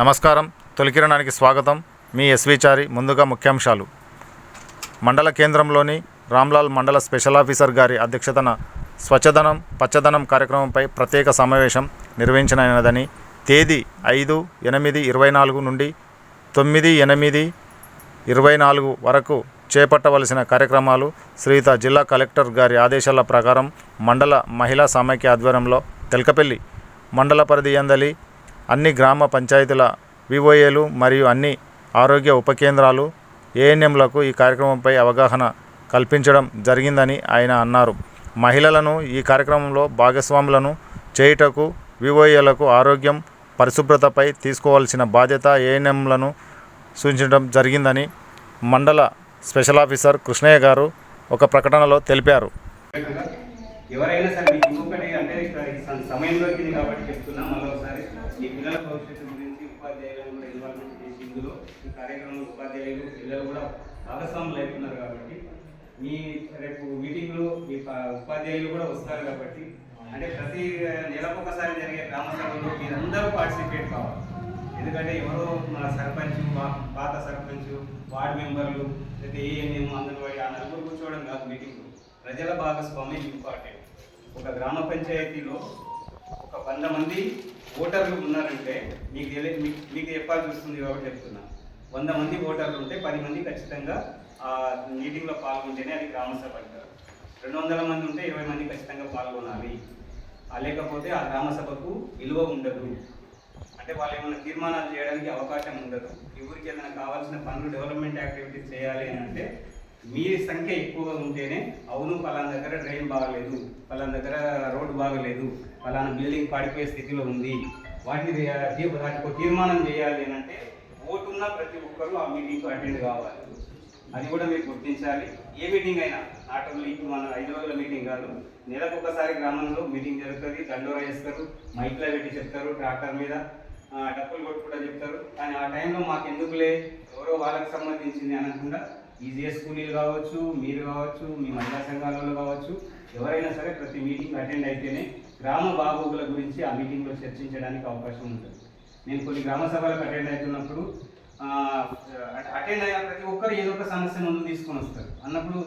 నమస్కారం. తొలికిరణానికి స్వాగతం. మీ ఎస్విచారి ముందుగా ముఖ్యాంశాలు. మండల కేంద్రంలోని రామ్లాల్ మండల స్పెషల్ ఆఫీసర్ గారి అధ్యక్షతన స్వచ్ఛదనం పచ్చదనం కార్యక్రమంపై ప్రత్యేక సమావేశం నిర్వహించినదని తేదీ ఐదు ఎనిమిది ఇరవై నాలుగు నుండి తొమ్మిది ఎనిమిది ఇరవై నాలుగు వరకు చేపట్టవలసిన కార్యక్రమాలు శ్రీత జిల్లా కలెక్టర్ గారి ఆదేశాల ప్రకారం మండల మహిళా సమైక్య ఆధ్వర్యంలో తెలకపల్లి మండల పరిధి అందలి అన్ని గ్రామ పంచాయతీల వివోఏలు మరియు అన్ని ఆరోగ్య ఉప కేంద్రాలు ఏఎన్ఎంలకు ఈ కార్యక్రమంపై అవగాహన కల్పించడం జరిగిందని ఆయన అన్నారు. మహిళలను ఈ కార్యక్రమంలో భాగస్వాములను చేయుటకు వివోఏలకు ఆరోగ్యం పరిశుభ్రతపై తీసుకోవాల్సిన బాధ్యత ఏఎన్ఎంలను సూచించడం జరిగిందని మండల స్పెషల్ ఆఫీసర్ కృష్ణయ్య గారు ఒక ప్రకటనలో తెలిపారు. ఎవరైనా సరే మీకు ఇంకొకటి అంటే ఇక్కడ ఈ సమ- సమయం దొరికింది కాబట్టి చెప్తున్నా మళ్ళీ ఒకసారి ఈ పిల్లల భవిష్యత్తు గురించి ఉపాధ్యాయులను కూడా ఇన్వాల్వ్మెంట్ చేసి ఇందులో ఈ కార్యక్రమంలో ఉపాధ్యాయులు పిల్లలు కూడా భాగస్వాములు అవుతున్నారు కాబట్టి మీ రేపు మీటింగ్లో మీ ఉపాధ్యాయులు కూడా వస్తారు కాబట్టి అంటే ప్రతి నెలకు ఒకసారి జరిగే గ్రామ సభలో మీరందరూ పార్టిసిపేట్ కావాలి. ఎందుకంటే ఎవరో మన సర్పంచ్ పాత సర్పంచ్ వార్డు మెంబర్లు లేకపోతే ఏఎన్ఎం అంగన్వాడీ ఆ నలుగురు కూర్చోవడం కాదు మీటింగ్. ప్రజల భాగస్వామ్యం ఇంపార్టెంట్. ఒక గ్రామ పంచాయతీలో ఒక వంద మంది ఓటర్లు ఉన్నారంటే మీకు మీకు మీకు చెప్పాల్సి వస్తుంది కాబట్టి చెప్తున్నా. వంద మంది ఓటర్లు ఉంటే పది మంది ఖచ్చితంగా ఆ మీటింగ్లో పాల్గొంటేనే అది గ్రామ సభ అంటారు. రెండు వందల మంది ఉంటే ఇరవై మంది ఖచ్చితంగా పాల్గొనాలి. లేకపోతే ఆ గ్రామ సభకు విలువ ఉండదు. అంటే వాళ్ళు ఏమైనా తీర్మానాలు చేయడానికి అవకాశం ఉండదు. ఈ ఊరికి ఏదైనా కావాల్సిన పనులు డెవలప్మెంట్ యాక్టివిటీస్ చేయాలి అని అంటే మీ సంఖ్య ఎక్కువగా ఉంటేనే అవును పలానా దగ్గర డ్రైన్ బాగలేదు పలానా దగ్గర రోడ్డు బాగలేదు పలానా బిల్డింగ్ పడిపోయే స్థితిలో ఉంది. వాటిని రే- వాటికి తీర్మానం చేయాలి అని అంటే ఓటున్న ప్రతి ఒక్కరూ ఆ మీటింగ్కి అటెండ్ కావాలి. అది కూడా మీరు గుర్తించాలి. ఏ మీటింగ్ అయినా నాట్ ఓన్లీ ఇప్పుడు మన ఐదు రోజుల మీటింగ్ కాదు. నెలకు ఒకసారి గ్రామంలో మీటింగ్ జరుగుతుంది. దండోరా చేస్తారు మైక్లో పెట్టి చెప్తారు ట్రాక్టర్ మీద డబ్బులు డప్పులు కొట్టుకుంటా చెప్తారు. కానీ ఆ టైంలో మాకు ఎందుకులే ఎవరో వాళ్ళకి సంబంధించింది అనకుండా ఈజీఎస్ కూలీలు కావచ్చు మీరు కావచ్చు మీ మహిళా సంఘాలలో కావచ్చు ఎవరైనా సరే ప్రతి మీటింగ్ అటెండ్ అయితేనే గ్రామ బాగోగుల గురించి ఆ మీటింగ్లో చర్చించడానికి అవకాశం ఉంటుంది. నేను కొన్ని గ్రామ సభలకు అటెండ్ అవుతున్నప్పుడు అటెండ్ అయిన ప్రతి ఒక్కరు ఏదో ఒక సమస్య ముందు తీసుకొని వస్తారు. అన్నప్పుడు